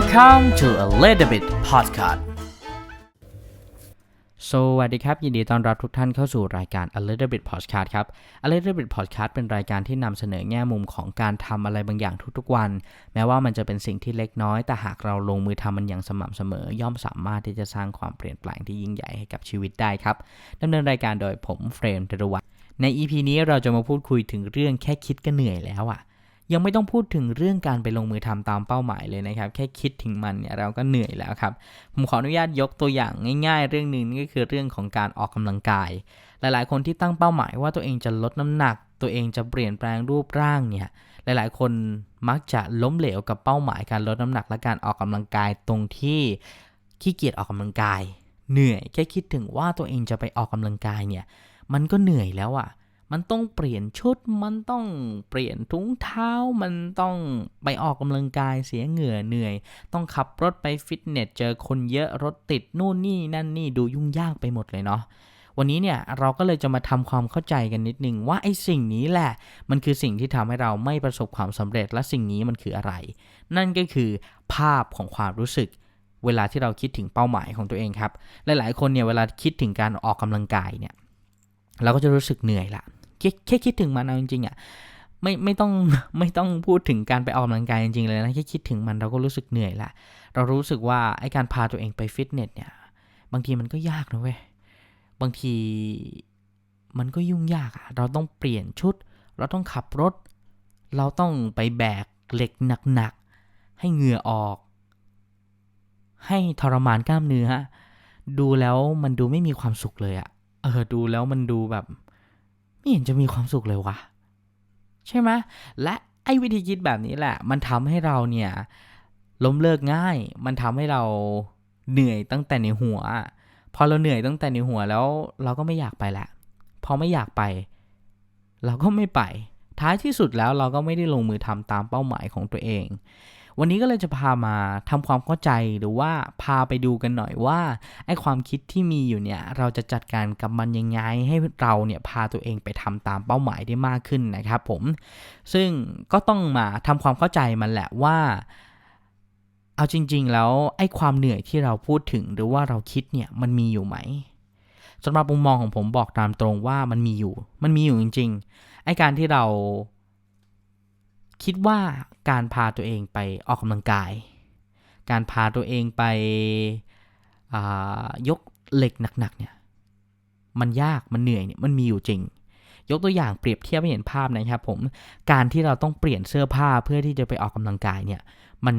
Welcome to a little bit podcast สวัสดีครับ ยินดีต้อนรับทุกท่านเข้าสู่รายการ A Little Bit Podcast ครับ A Little Bit Podcast เป็นรายการที่นำเสนอแง่มุมของการทำอะไรบางอย่างทุกๆวัน แม้ว่ามันจะเป็นสิ่งที่เล็กน้อย แต่หากเราลงมือทำมันอย่างสม่ำเสมอ ย่อมสามารถที่จะสร้างความเปลี่ยนแปลงที่ยิ่งใหญ่ให้กับชีวิตได้ครับดำเนินรายการโดยผมเฟรมดรวัตใน EP นี้เราจะมาพูดคุยถึงเรื่องแค่คิดก็เหนื่อยแล้วอะ ยังไม่ต้องพูดถึงเรื่องการไปลงมือทำตามเป้าหมายเลยนะครับ แค่คิดถึงมันเนี่ยเราก็เหนื่อยแล้วครับ ผมขออนุญาตยกตัวอย่างง่าย ๆ เรื่องหนึ่งก็คือเรื่องของการออกกำลังกาย หลายๆ คนที่ตั้งเป้าหมายว่าตัวเองจะลดน้ำหนัก ตัวเองจะเปลี่ยนแปลงรูปร่างเนี่ยหลายๆ คนมักจะล้มเหลวกับเป้าหมายการลดน้ำหนักและการออกกำลังกายตรงที่ขี้เกียจออกกำลังกาย เหนื่อยแค่คิดถึงว่าตัวเองจะไปออกกำลังกายเนี่ยมันก็เหนื่อยแล้วอะ่ะ มันต้องเปลี่ยนชุด มันต้องเปลี่ยนถุงเท้า มันต้องไปออกกำลังกายเสียเหงื่อเหนื่อย ต้องขับรถไปฟิตเนสเจอคนเยอะรถติดนู่นนี่นั่นนี่ดูยุ่งยากไปหมดเลยเนาะวันนี้เนี่ยเราก็เลยจะมาทำความเข้าใจกันนิดนึงว่าไอ้สิ่งนี้แหละ มันคือสิ่งที่ทำให้เราไม่ประสบความสำเร็จและสิ่งนี้มันคืออะไร นั่นก็คือภาพของความรู้สึก เวลาที่เราคิดถึงเป้าหมายของตัวเองครับ หลายๆ คนเนี่ยเวลาคิดถึงการออกกำลังกายเนี่ยเราก็จะรู้สึกเหนื่อยละ แค่แค่คิดถึงมันเอาจริงๆอะไม่ไม่ต้องไม่ต้องพูดถึงการไปออกกำลังกายจริงๆเลยนะแค่คิดถึงมันเราก็รู้สึกเหนื่อยละเรารู้สึกว่าไอ้การพาตัวเองไปฟิตเนสเนี่ยบางทีมันก็ยากนะเว้ยบางทีมันก็ยุ่งยากอะเราต้องเปลี่ยนชุด เราต้องขับรถ เราต้องไปแบกเหล็กหนักๆ ให้เหงื่อออก ให้ทรมานกล้ามเนื้อดูแล้วมันดูไม่มีความสุขเลยอะเออดูแล้วมันดูแบบ ไม่เห็นจะมีความสุขเลยวะใช่ไหมและไอ้วิธีคิดแบบนี้แหละ มันทำให้เราเนี่ยล้มเลิกง่าย มันทำให้เราเหนื่อยตั้งแต่ในหัว พอเราเหนื่อยตั้งแต่ในหัวแล้ว เราก็ไม่อยากไปละ พอไม่อยากไป เราก็ไม่ไป ท้ายที่สุดแล้วเราก็ไม่ได้ลงมือทำตามเป้าหมายของตัวเอง วันนี้ก็เลยจะพามาทำความเข้าใจหรือว่าพาไปดูกันหน่อยว่าไอ้ความคิดที่มีอยู่เนี่ยเราจะจัดการกับมันยังไงให้เราเนี่ยพาตัวเองไปทำตามเป้าหมายได้มากขึ้นนะครับผมซึ่งก็ต้องมาทำความเข้าใจมันแหละว่าเอาจริง ๆ แล้วไอ้ความเหนื่อยที่เราพูดถึงหรือว่าเราคิดเนี่ยมันมีอยู่ไหมสำหรับมุมมองของผมบอกตามตรงว่ามันมีอยู่ มันมีอยู่จริงๆไอ้การที่เรา คิดว่าการพาตัวเองไปออกกำลังกาย การพาตัวเองไปยกเหล็กหนักๆเนี่ยมันยากมันเหนื่อยเนี่ยมันมีอยู่จริง ยกตัวอย่างเปรียบเทียบให้เห็นภาพนะครับผมการที่เราต้องเปลี่ยนเสื้อผ้าเพื่อที่จะไปออกกำลังกายเนี่ยมัน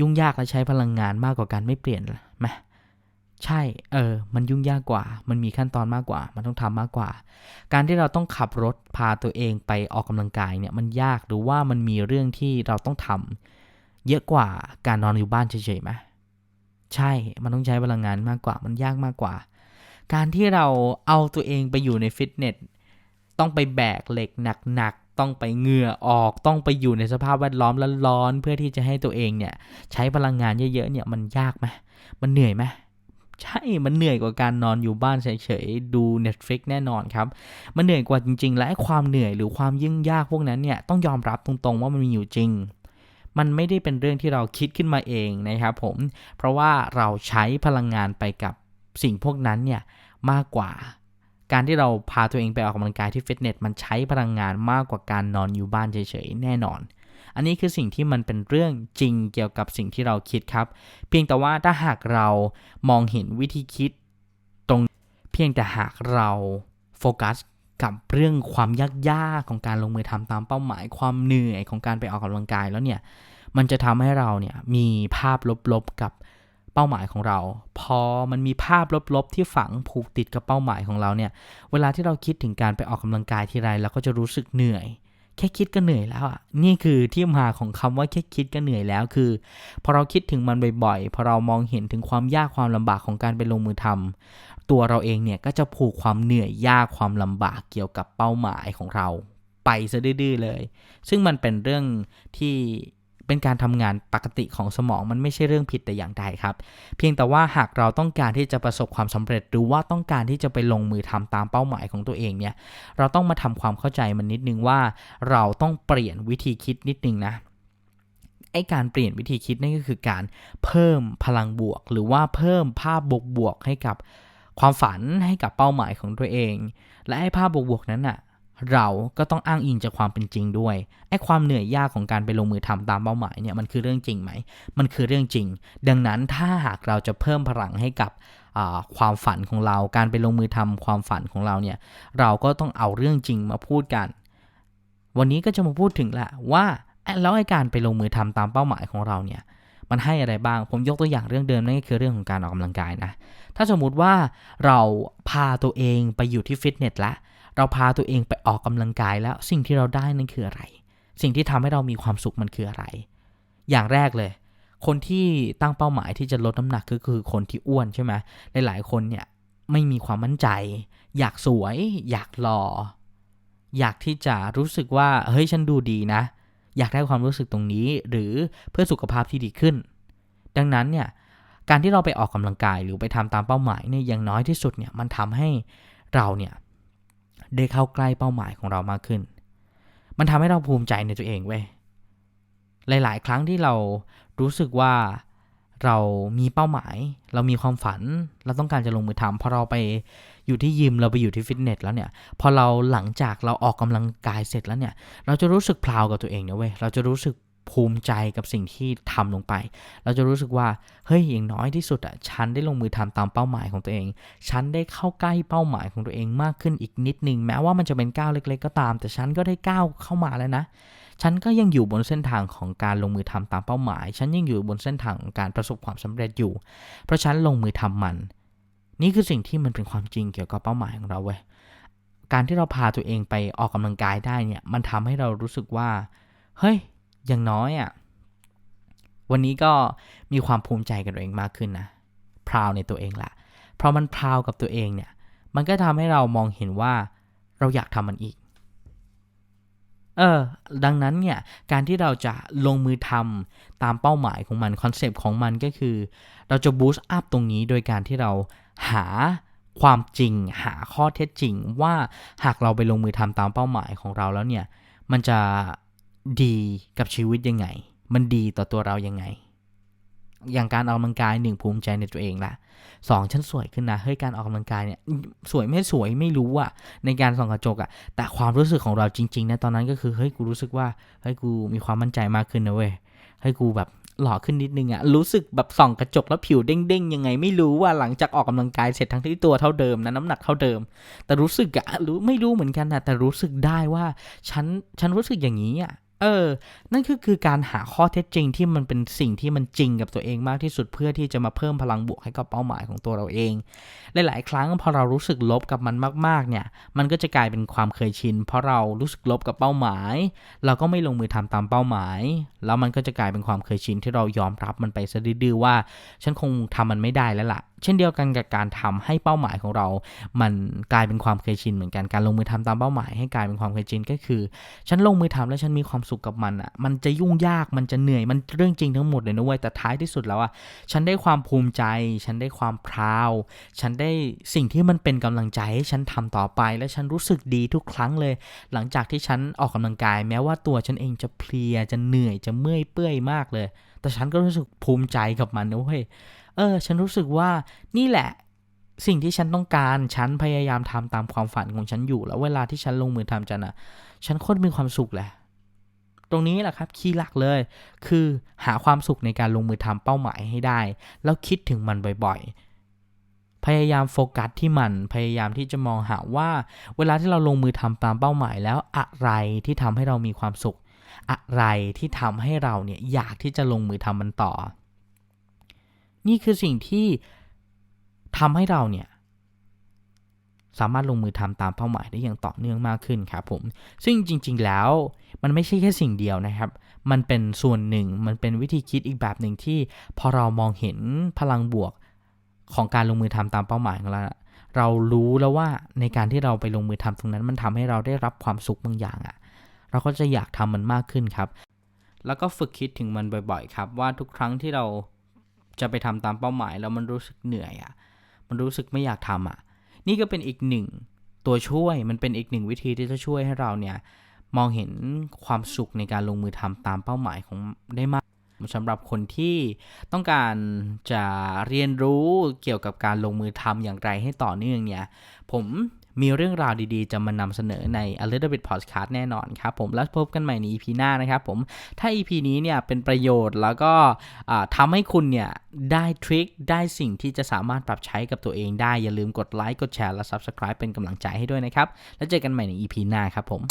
ยุ่งยากและใช้พลังงานมากกว่าการไม่เปลี่ยนไหม ใช่ เออ มันยุ่งยากกว่า มันมีขั้นตอนมากกว่า มันต้องทำมากกว่า การที่เราต้องขับรถพาตัวเองไปออกกำลังกายเนี่ย มันยากหรือว่ามันมีเรื่องที่เราต้องทำเยอะกว่าการนอนอยู่บ้านเฉยๆไหมใช่ มันต้องใช้พลังงานมากกว่า มันยากมากกว่า การที่เราเอาตัวเองไปอยู่ในฟิตเนส ต้องไปแบกเหล็กหนักๆ ต้องไปเหงื่อออก ต้องไปอยู่ในสภาพแวดล้อมร้อนๆ เพื่อที่จะให้ตัวเองเนี่ยใช้พลังงานเยอะๆ เนี่ย มันยากไหมมันเหนื่อยไหม ใช่มันเหนื่อยกว่าการนอนอยู่บ้านเฉยๆดู Netflix แน่นอนครับ มันเหนื่อยกว่าจริง ๆ และความเหนื่อยหรือความยิ่งยากพวกนั้นเนี่ยต้องยอมรับตรงๆว่ามันมีอยู่จริง มันไม่ได้เป็นเรื่องที่เราคิดขึ้นมาเองนะครับผมเพราะว่าเราใช้พลังงานไปกับสิ่งพวกนั้นเนี่ยมากกว่าการที่เราพาตัวเองไปออกกำลังกายที่ฟิตเนสมันใช้พลังงานมากกว่าการนอนอยู่บ้านเฉยๆแน่นอน อันนี้คือสิ่งที่มันเป็นเรื่องจริงเกี่ยวกับสิ่งที่เราคิดครับ เพียงแต่ว่าถ้าหากเรามองเห็นวิธีคิดตรงเพียงแต่หากเราโฟกัสกับเรื่องความยากยากของการลงมือทำตามเป้าหมายความเหนื่อยของการไปออกกำลังกายแล้วเนี่ยมันจะทำให้เราเนี่ยมีภาพลบๆกับเป้าหมายของเรา พอมันมีภาพลบๆที่ฝังผูกติดกับเป้าหมายของเราเนี่ยเวลาที่เราคิดถึงการไปออกกำลังกายทีไรเราก็จะรู้สึกเหนื่อย แค่คิดก็เหนื่อยแล้วอะนี่คือที่มาของคำว่าแค่คิดก็เหนื่อยแล้วคือ พอเราคิดถึงมันบ่อยๆพอเรามองเห็นถึงความยากความลำบากของการไปลงมือทำตัวเราเองเนี่ยก็จะผูกความเหนื่อยยากความลำบากเกี่ยวกับเป้าหมายของเรา ไปซะดื้อเลย ซึ่งมันเป็นเรื่องที่ เป็นการทำงานปกติของสมองมันไม่ใช่เรื่องผิดแต่อย่างใดครับ เพียงแต่ว่าหากเราต้องการที่จะประสบความสำเร็จ หรือว่าต้องการที่จะไปลงมือทำตามเป้าหมายของตัวเองเนี่ยเราต้องมาทำความเข้าใจมันนิดนึงว่า เราต้องเปลี่ยนวิธีคิดนิดนึงนะไอการเปลี่ยนวิธีคิดนั่นก็คือการเพิ่มพลังบวก หรือว่าเพิ่มภาพบวกบวกให้กับความฝันให้กับเป้าหมายของตัวเอง และไอภาพบวกบวกนั้นน่ะ เราก็ต้องอ้างอิงจากความเป็นจริงด้วยไอ้ความเหนื่อยยากของการไปลงมือทำตามเป้าหมายเนี่ยมันคือเรื่องจริงไหม มันคือเรื่องจริง ดังนั้นถ้าหากเราจะเพิ่มพลังให้กับความฝันของเรา การไปลงมือทำความฝันของเราเนี่ยเราก็ต้องเอาเรื่องจริงมาพูดกัน วันนี้ก็จะมาพูดถึงแหละว่าเอ๊ะแล้วไอ้การไปลงมือทำตามเป้าหมายของเราเนี่ยมันให้อะไรบ้าง ผมยกตัวอย่างเรื่องเดิมนั่นก็คือเรื่องของการออกกำลังกายนะ ถ้าสมมุติว่าเราพาตัวเองไปอยู่ที่ฟิตเนสแล้ว เราพาตัวเองไปออกกำลังกายแล้วสิ่งที่เราได้นั่นคืออะไร สิ่งที่ทำให้เรามีความสุขมันคืออะไร อย่างแรกเลย คนที่ตั้งเป้าหมายที่จะลดน้ำหนักก็คือคนที่อ้วนใช่ไหมหลายๆคนเนี่ยไม่มีความมั่นใจ อยากสวย อยากหล่ออยากที่จะรู้สึกว่าเฮ้ยฉันดูดีนะ อยากได้ความรู้สึกตรงนี้ หรือเพื่อสุขภาพที่ดีขึ้น ดังนั้นเนี่ยการที่เราไปออกกำลังกายหรือไปทำตามเป้าหมายเนี่ยอย่างน้อยที่สุดเนี่ยมันทำให้เราเนี่ย ได้เข้าใกล้เป้าหมายของเรามากขึ้น มันทำให้เราภูมิใจในตัวเองเว้ย หลาย ๆ ครั้งที่เรารู้สึกว่าเรามีเป้าหมาย เรามีความฝัน เราต้องการจะลงมือทำพอเราไปอยู่ที่ยิมเราไปอยู่ที่ฟิตเนสแล้วเนี่ย พอเราหลังจากเราออกกำลังกายเสร็จแล้วเนี่ย เราจะรู้สึกพลาวกับตัวเองนะเว้ย เราจะรู้สึก ภูมิใจกับสิ่งที่ทำลงไป เราจะรู้สึกว่า เฮ้ย อย่างน้อยที่สุดอะ ฉันได้ลงมือทำตามเป้าหมายของตัวเอง ฉันได้เข้าใกล้เป้าหมายของตัวเองมากขึ้นอีกนิดนึง แม้ว่ามันจะเป็นก้าวเล็ก ๆ ก็ตาม แต่ฉันก็ได้ก้าวเข้ามาแล้วนะ ฉันก็ยังอยู่บนเส้นทางของการลงมือทำตามเป้าหมาย ฉันยังอยู่บนเส้นทางของการประสบความสำเร็จอยู่ เพราะฉันลงมือทำมัน นี่คือสิ่งที่มันเป็นความจริงเกี่ยวกับเป้าหมายของเราเว้ย การที่เราพาตัวเองไปออกกำลังกายได้เนี่ย มันทำให้เรารู้สึกว่า เฮ้ย อย่างน้อยอะ่ะ วันนี้ก็มีความภูมิใจกับตัวเองมากขึ้นนะพราวในตัวเองละเพราะมันพราวกับตัวเองเนี่ย มันก็ทำให้เรามองเห็นว่าเราอยากทำมันอีก เออ ดังนั้นเนี่ย การที่เราจะลงมือทำตามเป้าหมายของมันคอนเซปต์ของมันก็คือ เราจะบูสต์อัพตรงนี้โดยการที่เราหาความจริงหาข้อเท็จจริงว่าหากเราไปลงมือทำตามเป้าหมายของเราแล้วเนี่ย มันจะ ดีกับชีวิตยังไง มันดีต่อตัวเรายังไง อย่างการออกกำลังกายหนึ่งภูมิใจในตัวเองละสองฉันสวยขึ้นนะเฮ้ยการออกกำลังกายเนี่ยสวยไม่สวยไม่รู้อะในการส่องกระจกอะแต่ความรู้สึกของเราจริงๆนะตอนนั้นก็คือเฮ้ยกูรู้สึกว่าเฮ้ยกูมีความมั่นใจมากขึ้นนะเว้ยเฮ้ยกูแบบหล่อขึ้นนิดนึงอะรู้สึกแบบส่องกระจกแล้วผิวเด้งๆยังไงไม่รู้ว่าหลังจากออกกำลังกายเสร็จทั้งที่ตัวเท่าเดิมนะน้ำหนักเท่าเดิม แต่รู้สึกอะรู้ไม่รู้เหมือนกันนะแต่รู้สึกได้ว่าฉันฉันรู้สึกอย่างนี้อะ เออ นั่นคือคือการหาข้อเท็จจริงที่มันเป็นสิ่งที่มันจริงกับตัวเองมากที่สุดเพื่อที่จะมาเพิ่มพลังบวกให้กับเป้าหมายของตัวเราเอง หลาย ๆ ครั้งพอเรารู้สึกลบกับมันมาก ๆ เนี่ย มันก็จะกลายเป็นความเคยชิน เพราะเรารู้สึกลบกับเป้าหมาย เราก็ไม่ลงมือทำตามเป้าหมาย แล้วมันก็จะกลายเป็นความเคยชินที่เรายอมรับมันไปซะดื้อๆว่า ฉันคงทำมันไม่ได้แล้วล่ะ เช่นเดียวกันกับการทำให้เป้าหมายของเรา มันกลายเป็นความเคยชินเหมือนกันการลงมือทำตามเป้าหมาย ให้กลายเป็นความเคยชินก็คือ ฉันลงมือทำแล้วฉันมีความสุขกับมันอะ มันจะยุ่งยากมันจะเหนื่อยมันเรื่องจริงทั้งหมดเลยนะเว้ยแต่ท้ายที่สุดแล้วอะฉันได้ความภูมิใจ ฉันได้ความพราว ฉันได้สิ่งที่มันเป็นกำลังใจให้ฉันทำต่อไป และฉันรู้สึกดีทุกครั้งเลย หลังจากที่ฉันออกกำลังกาย แม้ว่าตัวฉันเองจะเพลียจะเหนื่อยจะเมื่อยเปื่อยมากเลย แต่ฉันก็รู้สึกภูมิใจกับมันนะเว้ย เออ ฉันรู้สึกว่านี่แหละ สิ่งที่ฉันต้องการ ฉันพยายามทำตามความฝันของฉันอยู่ แล้วเวลาที่ฉันลงมือทำจันอะฉันโคตรมีความสุขแหละ ตรงนี้แหละครับคีย์หลักเลย คือหาความสุขในการลงมือทำเป้าหมายให้ได้ แล้วคิดถึงมันบ่อยๆพยายามโฟกัสที่มัน พยายามที่จะมองหาว่า เวลาที่เราลงมือทำตามเป้าหมายแล้วอะไรที่ทำให้เรามีความสุข อะไรที่ทำให้เราเนี่ยอยากที่จะลงมือทำมันต่อ นี่คือสิ่งที่ทำให้เราเนี่ยสามารถลงมือทำตามเป้าหมายได้อย่างต่อเนื่องมากขึ้นครับผม ซึ่งจริง ๆ แล้วมันไม่ใช่แค่สิ่งเดียวนะครับ มันเป็นส่วนหนึ่ง มันเป็นวิธีคิดอีกแบบหนึ่งที่พอเรามองเห็นพลังบวกของการลงมือทำตามเป้าหมายของเรา เรารู้แล้วว่าในการที่เราไปลงมือทำตรงนั้น มันทำให้เราได้รับความสุขบางอย่างอะเราก็จะอยากทำมันมากขึ้นครับ แล้วก็ฝึกคิดถึงมันบ่อย ๆ ครับ ว่าทุกครั้งที่เรา จะไปทำตามเป้าหมายแล้วมันรู้สึกเหนื่อยอะมันรู้สึกไม่อยากทำอะ นี่ก็เป็นอีกหนึ่งตัวช่วย มันเป็นอีกหนึ่งวิธีที่จะช่วยให้เราเนี่ยมองเห็นความสุขในการลงมือทำตามเป้าหมายของได้มากสำหรับคนที่ต้องการจะเรียนรู้เกี่ยวกับการลงมือทำอย่างไรให้ต่อเนื่องเนี่ย ผม มีเรื่องราวดีๆ จะมานำเสนอใน A Little Bit Podcast แน่นอนครับผมแล้วพบกันใหม่ใน EP หน้านะครับผมถ้า EP นี้เนี่ยเป็นประโยชน์แล้วก็ทำให้คุณเนี่ยได้ทริคได้สิ่งที่จะสามารถปรับใช้กับตัวเองได้อย่าลืมกดไลค์กดแชร์และ Subscribe เป็นกำลังใจให้ด้วยนะครับแล้วเจอกันใหม่ใน EP หน้าครับผม